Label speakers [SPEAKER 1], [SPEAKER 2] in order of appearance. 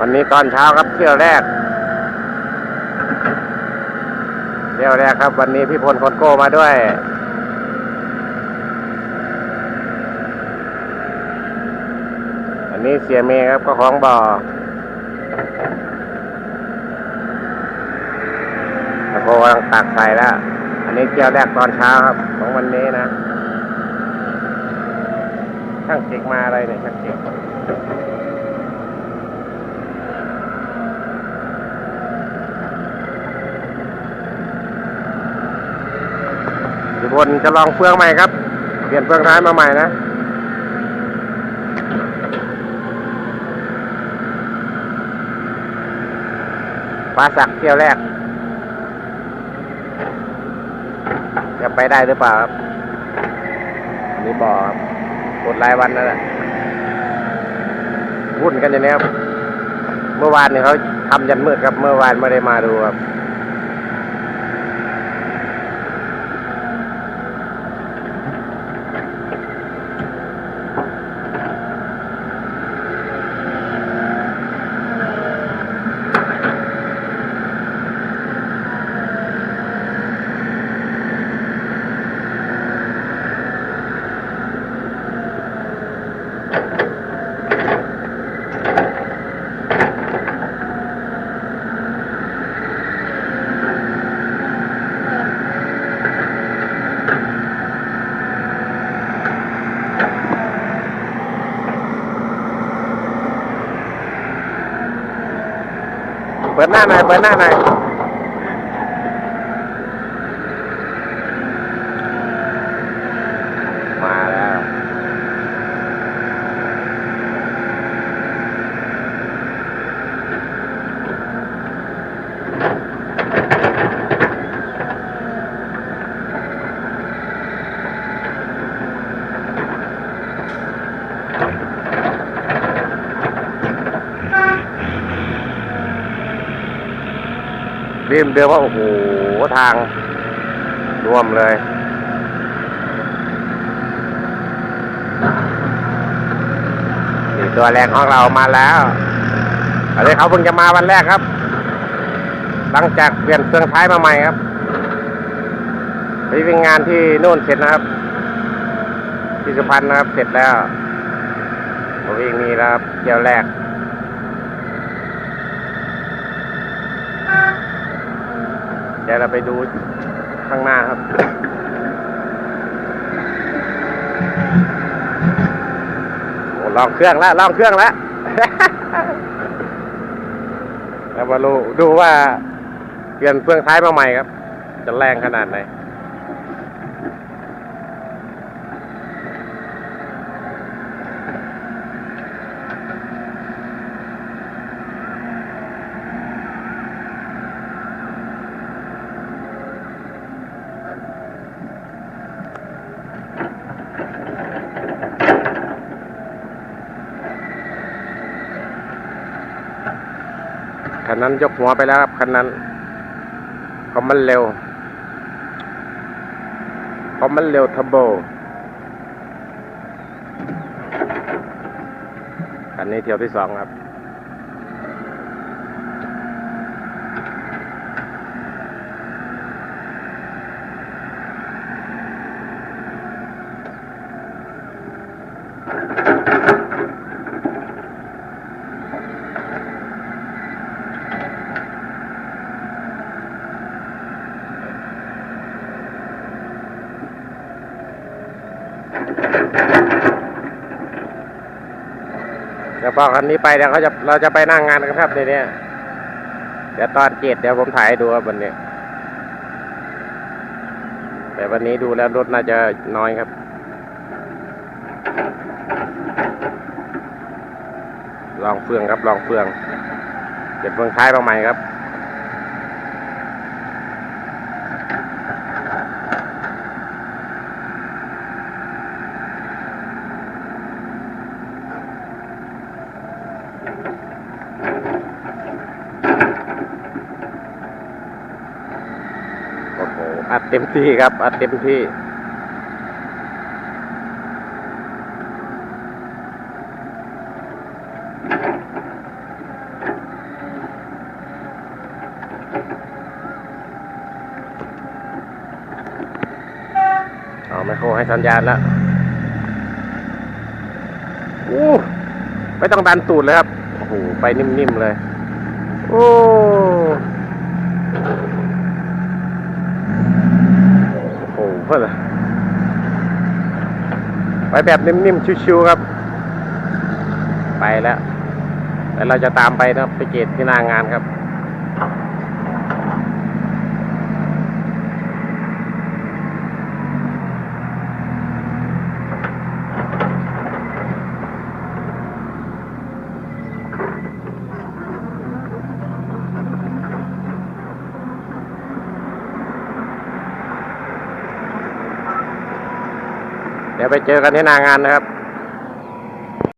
[SPEAKER 1] วันนี้ตอนเช้าครับเที่ยวแรก เที่ยวแรกครับ วันนี้พี่พลคนโก้มาด้วย อันนี้เสียเมย์ครับก็ของบ่อตะโกกำลังตักใส่แล้ว อันนี้เที่ยวแรกตอนเช้าครับของวันนี้นะ ช่างเจ๊กมาอะไรเนี่ยช่างเจ๊ก ทุกคนจะลองเฟืองใหม่ครับ เปลี่ยนเฟืองท้ายมาใหม่นะฟ้าสักเที่ยวแรก จะไปได้หรือเปล่าครับนี่บอกครับกดรายวันนั่นแหละวุ่นกันอย่างนี้ครับ เมื่อวานเนี่ยเขาทำยันมืดครับ เมื่อวานไม่ได้มาดูครับ เปิดหน้าหน่อย เปิดหน้าหน่อย ริมเดียวว่าโอ้โหทางร่วมเลย นี่ตัวแรงของเรามาแล้วอันนี้เขาเพิ่งจะมาวันแรกครับ หลังจากเปลี่ยนเครื่องท้ายมาใหม่ครับไปวิ่งงานที่นู่นเสร็จนะครับ ที่สุพรรณนะครับเสร็จแล้วมาวิ่งนี่แล้วครับเที่ยวแรก เดี๋ยวเราไปดูข้างหน้าครับ โอ้ลองเครื่องแล้วลองเครื่องแล้วแล้วมาดูดูว่าเปลี่ยนเครื่องท้ายมาใหม่ครับ จะแรงขนาดไหน คันนั้นยกหัวไปแล้วครับคันนั้นเขามันเร็วเขามันเร็วทับโบคันนี้เที่ยวที่สองครับ ดี๋ยวพอคันนี้ไปเดี๋ยวเขาจะเราจะไปนั่งงานกันครับในนี้เดี๋ยวตอนเจ็ดเดี๋ยวผมถ่ายดูครับวันนี้ แต่วันนี้ดูแล้วรถน่าจะน้อยครับ ลองเฟืองครับลองเฟือง เก็บเฟืองท้ายมาใหม่ครับ อัดเต็มที่ครับ อัดเต็มที่
[SPEAKER 2] เอาไมโครให้
[SPEAKER 1] สัญญาณแล้วอู้ไม่ต้องดันตูดเลยครับ โอ้โห ไปนิ่มๆเลย โอ้ เพื่อนไปแบบนิ่มๆชิวๆครับ ไปแล้วแล้วเราจะตามไปนะครับไปเกตที่หน้างานครับ เดี๋ยวไปเจอกันที่หน้างานนะครับ